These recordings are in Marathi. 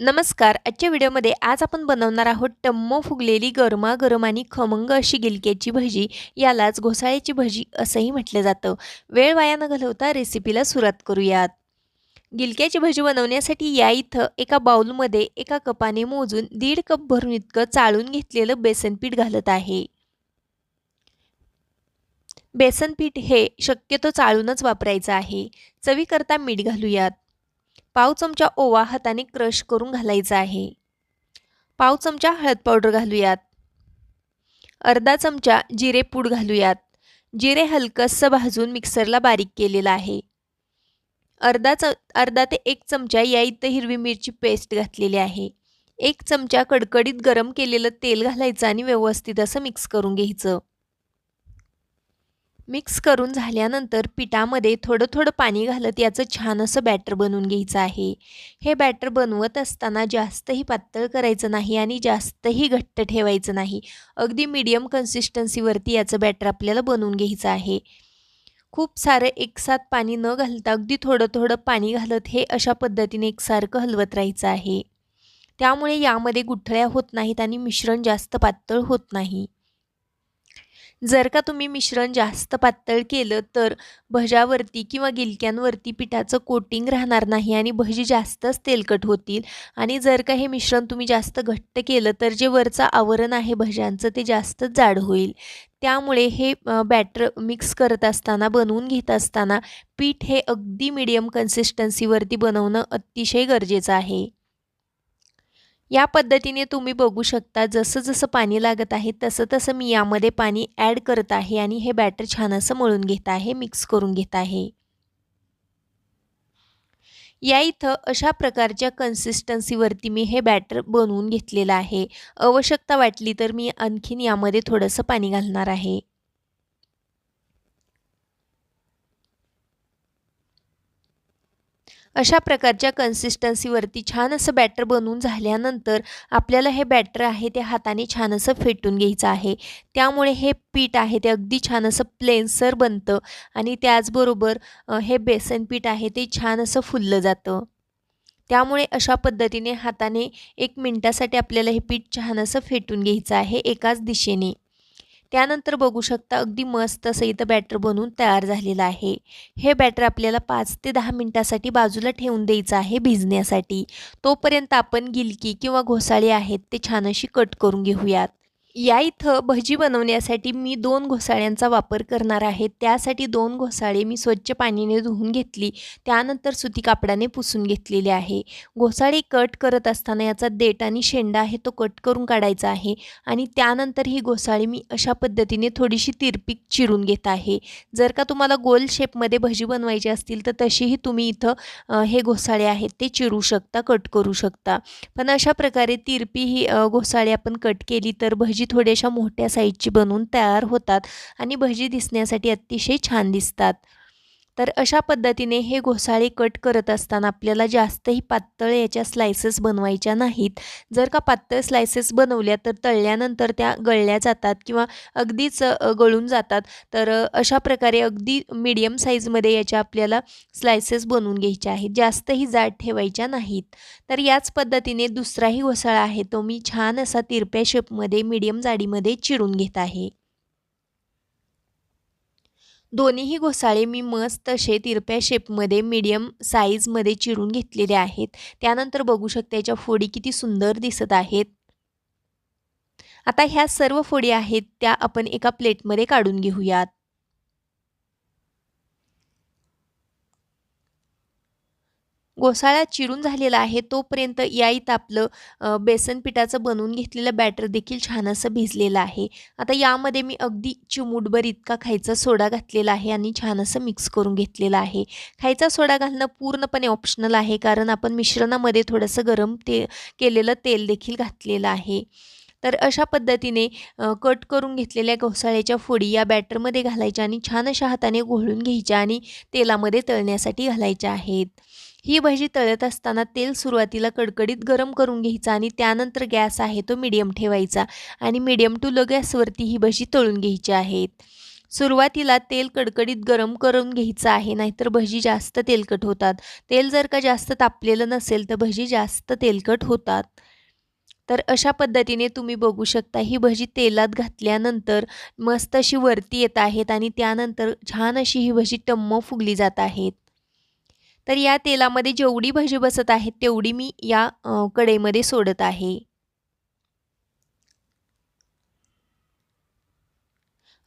नमस्कार. आजच्या व्हिडिओमध्ये आज आपण बनवणार आहोत टम्म फुगलेली गरमागरम आणि खमंग अशी गिलक्याची भजी यालाच घोसाळ्याची भजी असंही म्हटलं जातं. वेळ वाया न घालवता रेसिपीला सुरुवात करूयात. गिलक्याची भजी बनवण्यासाठी या इथं एका बाउलमध्ये एका कपाने मोजून दीड कप भरून इतकं चाळून घेतलेलं बेसन पीठ घालत आहे. बेसन पीठ हे शक्यतो चाळूनच वापरायचं आहे. चवीकरता मीठ घालूयात. पाव चमचा ओवा हाताने क्रश करून घालायचा आहे. पाव चमचा हळद पावडर घालूयात. अर्धा चमचा जिरे पूड घालूयात. जिरे हलकंसं भाजून मिक्सरला बारीक केलेलं आहे. अर्धा च अर्धा ते एक चमचा या इथं हिरवी मिरची पेस्ट घातलेली आहे. एक चमचा कडकडीत गरम केलेलं तेल घालायचं आणि व्यवस्थित असं मिक्स करून घ्यायचं. मिक्स करून झाल्यानंतर पिठामध्ये थोडं थोडं पाणी घालत याचं छान असं बॅटर बनवून घ्यायचं आहे. हे बॅटर बनवत असताना जास्तही पातळ करायचं नाही आणि जास्तही घट्ट ठेवायचं नाही. अगदी मीडियम कन्सिस्टन्सीवरती याचं बॅटर आपल्याला बनवून घ्यायचं आहे. खूप सारं एकसाथ पाणी न घालता अगदी थोडं थोडं पाणी घालत हे अशा पद्धतीने एकसारखं हलवत राहायचं आहे. त्यामुळे यामध्ये गुठळ्या होत नाहीत आणि मिश्रण जास्त पातळ होत नाही. जर का तुम्ही मिश्रण जास्त पातळ केलं तर भज्यावरती किंवा गिलक्यांवरती पिठाचं कोटिंग राहणार नाही आणि भजी जास्तच तेलकट होतील. आणि जर का हे मिश्रण तुम्ही जास्त घट्ट केलं तर जे वरचं आवरण आहे भज्यांचं ते जास्तच जाड होईल. त्यामुळे हे बॅटर मिक्स करत असताना बनवून घेत असताना पीठ हे अगदी मिडियम कन्सिस्टन्सीवरती बनवणं अतिशय गरजेचं आहे. या पद्धतीने तुम्ही बघू शकता जसं जसं पाणी लागत आहे तसं तसं मी यामध्ये पाणी ॲड करत आहे आणि हे बॅटर छान असं मळून घेत आहे मिक्स करून घेत आहे. या इथं अशा प्रकारच्या कन्सिस्टन्सीवरती मी हे बॅटर बनवून घेतलेलं आहे. आवश्यकता वाटली तर मी आणखीन यामध्ये थोडंसं पाणी घालणार आहे. अशा प्रकारच्या कन्सिस्टन्सीवरती छान असं बॅटर बनवून झाल्यानंतर आपल्याला हे बॅटर आहे ते हाताने छान असं फेटून घ्यायचं आहे. त्यामुळे हे पीठ आहे ते अगदी छान असं प्लेनसर बनतं आणि त्याचबरोबर हे बेसन पीठ आहे ते छान असं फुललं जातं. त्यामुळे अशा पद्धतीने हाताने एक मिनटासाठी आपल्याला हे पीठ छान असं फेटून घ्यायचं आहे एकाच दिशेने. त्यानंतर बघू शकता अगदी मस्त असं इथं बॅटर बनवून तयार झालेलं आहे. हे बॅटर आपल्याला पाच ते दहा मिनटासाठी बाजूला ठेवून द्यायचं आहे भिजण्यासाठी. तोपर्यंत आपण गिलकी किंवा घोसाळे आहेत ते छान अशी कट करून घेऊयात. या इथं भजी बनवण्यासाठी मी दोन घोसाळ्यांचा वापर करणार आहे. त्यासाठी दोन घोसाळे मी स्वच्छ पाणीने धुवून घेतली. त्यानंतर सुती कापडाने पुसून घेतलेले आहे. घोसाळे कट करत असताना याचा देठ आणि शेंडा आहे तो कट करून काढायचा आहे आणि त्यानंतर ही घोसाळी मी अशा पद्धतीने थोडीशी तिरपीक चिरून घेत आहे. जर का तुम्हाला गोल शेपमध्ये भजी बनवायची असतील तर तशीही तुम्ही इथं हे घोसाळे आहेत ते चिरू शकता कट करू शकता. पण अशा प्रकारे तिरपी ही घोसाळे आपण कट केली तर भजी थोड्याशा मोठ्या साईजची बनवून तयार होतात आणि भजी दिसण्यासाठी अतिशय छान दिसतात. तर अशा पद्धतीने हे घोसाळे कट करत असताना आपल्याला जास्तही पातळ याच्या स्लायसेस बनवायच्या नाहीत. जर का पातळ स्लायसेस बनवल्या तर तळल्यानंतर त्या गळल्या जातात किंवा अगदीच गळून जातात. तर अशा प्रकारे अगदी मीडियम साईजमध्ये याच्या आपल्याला स्लायसेस बनवून घ्यायच्या आहेत. जास्तही जाड ठेवायच्या नाहीत. तर याच पद्धतीने दुसराही घोसाळा आहे. तो मी छान असा तिरप्या शेपमध्ये मीडियम जाडीमध्ये चिरून घेत आहे. दोन्हीही घोसाळे मी मस्त असे तिरप्या शेपमध्ये मीडियम साईजमध्ये चिरून घेतलेले आहेत. त्यानंतर बघू शकता याच्या फोडी किती सुंदर दिसत आहेत. आता ह्या सर्व फोडी आहेत त्या आपण एका प्लेटमध्ये काढून घेऊयात. गोसाळा चिरून झालेला आहे तोपर्यंत याईत आपलं बेसन पिठाचं बनवून घेतलेलं बॅटर देखील छान असं भिजलेलं आहे. आता यामध्ये मी अगदी चिमूटभर इतका खायचा सोडा घातलेला आहे आणि छान असं मिक्स करून घेतलेलं आहे. खायचा सोडा घालणं पूर्णपणे ऑप्शनल आहे कारण आपण मिश्रणामध्ये थोडंसं गरम ते केलेलं तेल देखील घातलेलं आहे. तर अशा पद्धतीने कट करून घेतलेल्या घोसाळ्याच्या फोडी या बॅटरमध्ये घालायच्या आणि छान अशा हाताने घोळून घ्यायच्या आणि तेलामध्ये तळण्यासाठी घालायच्या आहेत. ही भजी तळत असताना तेल सुरुवातीला कडकडीत गरम करून घ्यायचा आणि त्यानंतर गॅस आहे तो मिडियम ठेवायचा आणि मिडियम टू लो गॅसवरती ही भजी तळून घ्यायची आहेत सुरुवातीला तेल कडकडीत गरम करून घ्यायचं आहे नाहीतर भजी जास्त तेलकट होतात. तेल जर का जास्त तापलेलं नसेल तर भजी जास्त तेलकट होतात. तर अशा पद्धतीने तुम्ही बघू शकता ही भजी तेलात घातल्यानंतर मस्त अशी वरती येत आहेत आणि त्यानंतर छान अशी ही भजी टम्म फुगली जात आहेत. तर या तेलामध्ये जेवढी भजी बसत आहेत तेवढी मी या कढईमध्ये सोडत आहे.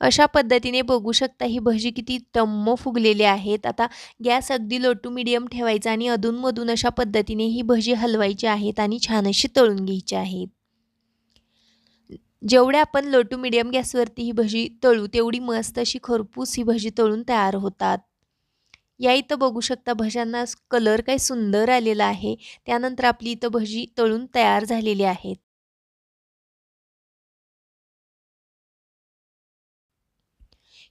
अशा पद्धतीने बघू शकता ही भजी किती तम्म फुगलेली आहेत. आता गॅस अगदी लो टू मिडियम ठेवायचा आणि अधूनमधून अशा पद्धतीने ही भजी हलवायची आहेत आणि छान अशी तळून घ्यायची आहेत जेवढ्या आपण लो टू मिडियम गॅसवरती ही भजी तळू तेवढी मस्त अशी खरपूस ही भजी तळून तयार होतात. या इथं बघू शकता भज्यांना कलर काय सुंदर आलेला आहे. त्यानंतर आपली इथं भजी तळून तयार झालेली आहेत.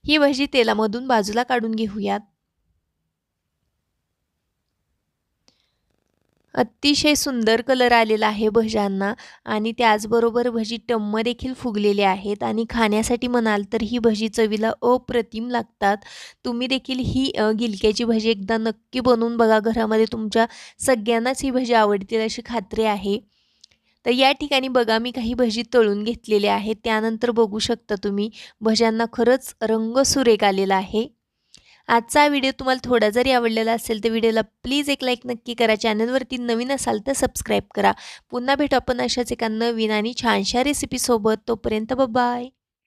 ही भजी तेलामधून बाजूला काढून घेऊयात. अतिशय सुंदर कलर आलेला आहे भज्यांना आणि त्याचबरोबर भजी टम्म देखील फुगलेले आहेत आणि खाण्यासाठी म्हणाल तर ही भजी चवीला अप्रतिम लागतात. तुम्ही देखील ही गिलक्याची भजी एकदा नक्की बनवून बघा. घरामध्ये तुमच्या सगळ्यांनाच ही भजी आवडतील अशी खात्री आहे. तर या ठिकाणी बघा मी काही भजी तळून घेतलेल्या आहेत. त्यानंतर बघू शकता तुम्ही भज्यांना खरंच रंग सुरेख आलेला आहे. आजचा व्हिडिओ तुम्हाला थोडा जरी आवडलेला असेल तर व्हिडिओला प्लीज एक लाईक नक्की करा. चॅनलवरती नवीन असाल तर सबस्क्राईब करा. पुन्हा भेटू आपण अशाच एका नवीन आणि छानशा रेसिपीसोबत तोपर्यंत बाय